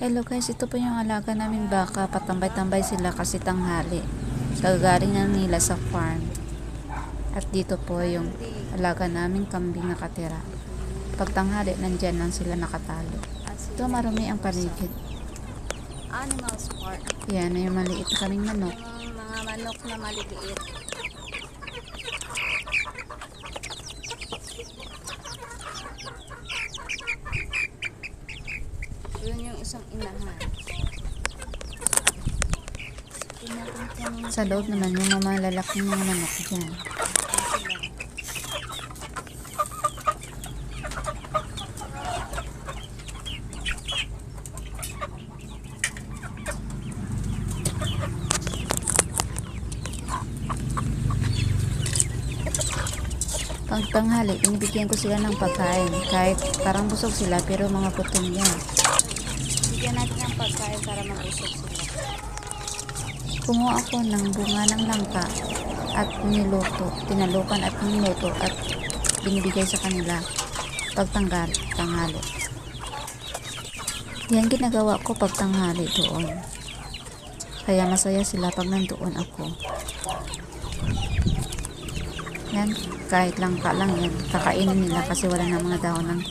Hello guys, ito po yung alaga namin baka. Patambay-tambay sila kasi tanghali. Gagaling na nila sa farm. At dito po yung alaga namin kambing nakatira. Pag tanghali, nandyan lang sila nakatalo. Ito marami ang paligid. Animal Park. Yan, yung maliit kaming manok. Mga manok na maliliit. Isang inahan. Sa loob naman yung mga lalaking mga manok dyan. Pag tanghali, binibigyan ko sila ng pagkain. Kahit parang busog sila, pero mga gutom yan. Bigyan natin ng pagkain para mag-usap sila. Kumuha ako ng bunga ng langka at niluto, tinalupan at niluto at binibigay sa kanila pagtanggal, tanghali. Yan ginagawa ko pag tanghali doon. Kaya masaya sila pag nandoon ako. Yan, kahit langka lang yan, kakainin nila kasi wala na mga dahon ng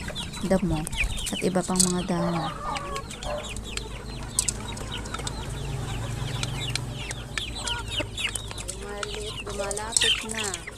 damo at iba pang mga dahon. 那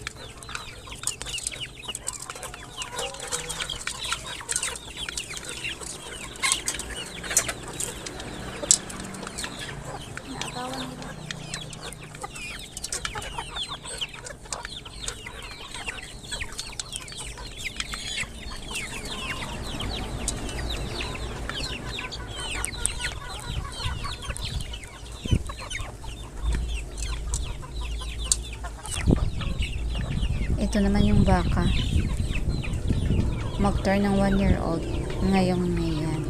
Ito naman yung baka. Mag-turn ng one year old ngayong May yan.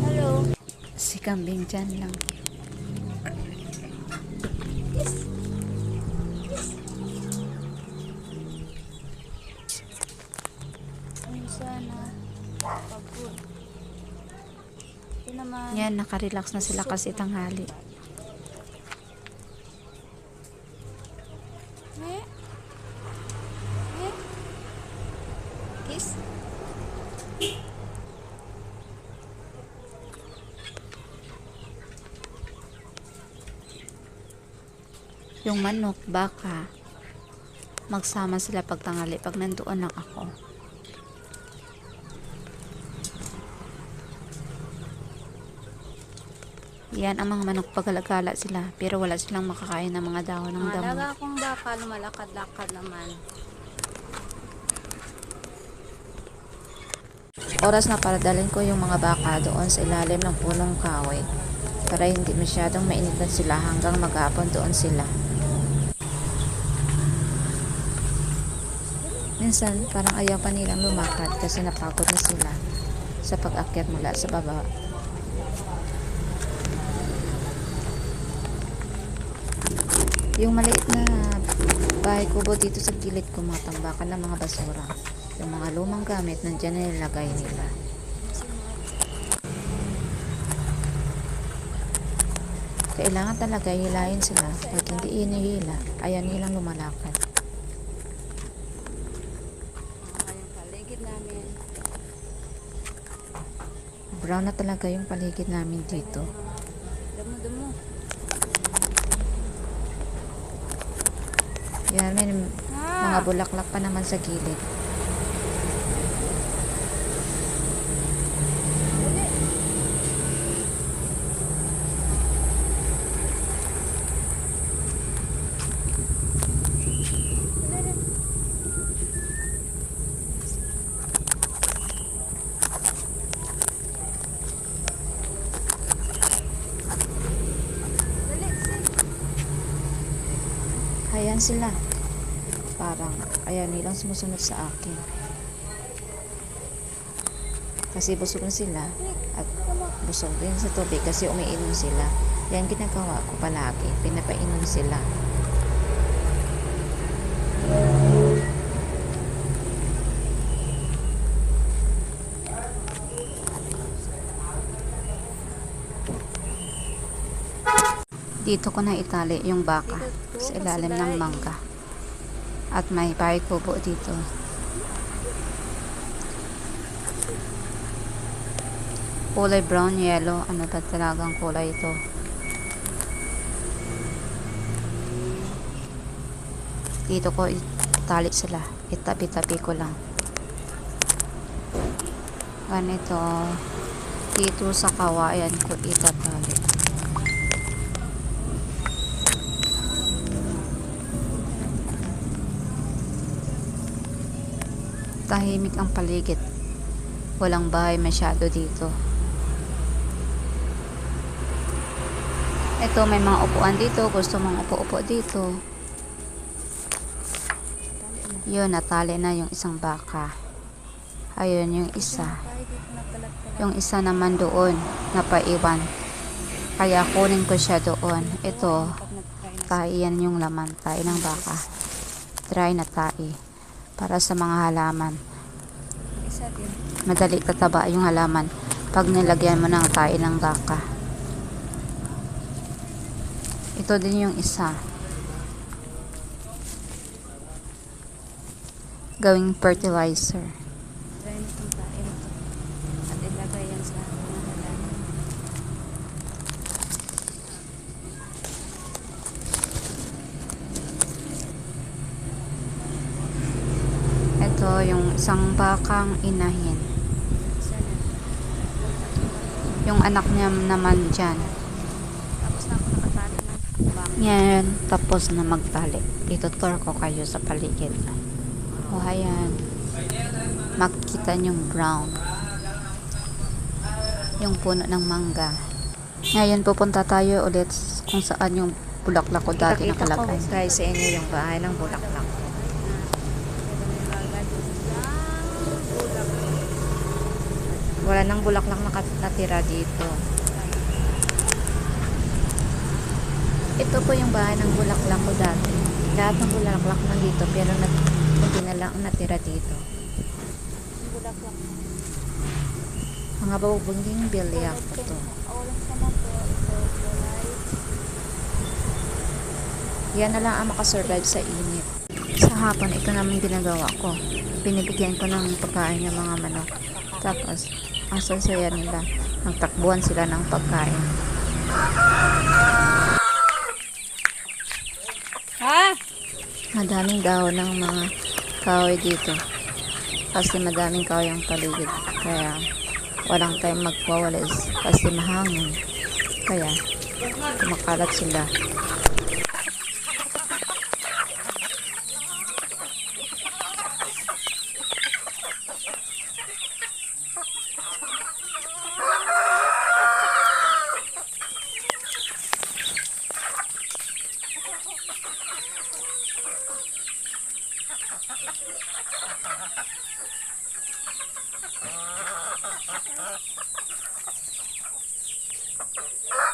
Hello. Si kambing dyan lang. Ayun sana. Pagod. Yan, nakarelax na sila kasi tanghali. Yung manok, baka, magsama sila pag tanghali pag nandoon lang ako. Yan ang mga manok pagalagala sila pero wala silang makakain ng mga dahon ng damo. alaga kong baka lumalakad-lakad naman. Oras na para dalhin ko yung mga baka doon sa ilalim ng punong kahoy para hindi masyadong mainitan sila hanggang maghapon doon sila. Minsan, parang ayaw pa nilang lumakad kasi napagod na sila sa pag-akyat mula sa baba. Yung maliit na bahay kubo dito sa gilid ko mga tambakan ng mga basura. Yung mga lumang gamit nandiyan na nilagay nila. Kailangan talaga hilahin sila. Pag hindi inihila, ayaw nilang lumalakad. Ah, yung paligid namin. Brown na talaga yung paligid namin dito. Damo-damo. Yan, may Ah! mga bulaklak pa naman sa gilid. Ayan sila. Parang ayaw nilang sumusunod sa akin. Kasi busog na sila at busog din sa tubig kasi umiinom sila. Yan ginagawa ko palagi. Pinapainom sila. Dito ko na itali yung baka sa ilalim ng mangga. At may kubo dito. Kulay brown, yellow. Ano ba talagang kulay ito? Dito ko itali sila. Itabi-tabi ko lang. Ganito. Dito sa kawayan ko itatali. Tahimik ang paligid. Walang bahay masyado dito. Ito, may mga upuan dito. Gusto mong upo-upo dito. Yun, natali na yung isang baka. Ayun, yung isa. Yung isa naman doon, napaiwan. Kaya kunin ko siya doon. Ito, tae yan yung laman. Tae ng baka. Dry na tae. Para sa mga halaman. Madali tataba yung halaman pag nilagyan mo ng tae ng baka. Ito din yung isa. Gawing fertilizer. Try nitong tayo na to. At ilagay yan sa mga halaman. Ito yung isang bakang inahin. Yung anak niya naman dyan. Yan, tapos na magtali. Itutur ko kayo sa paligid. O, ayan. Makikita niyong brown. Yung puno ng mangga. Ngayon, pupunta tayo ulit kung saan yung bulaklak ko dati Nakita ko nakalagay. guys sa inyo yung bahay ng bulaklak. Wala nang bulaklak nakat- natira dito. Ito po yung bahay ng bulaklak ko dati. Lahat ng bulaklak nandito pero nat hindi na lang ang natira dito. Bulaklak. Mga babunging bilyak po to. Yan na lang ang makasurvive sa init. Sa hapon, ito naman ginagawa ko. Binibigyan ko ng pagkain yung mga manok. Tapos, ang sasaya nila, nagtakbuhan sila ng pagkain. Ha? Madaming dahon ng mga kahoy dito. Kasi madaming kahoy ang paligid. Kaya, walang time magwawalis kasi mahangin. Kaya, kumakalat sila. Ah!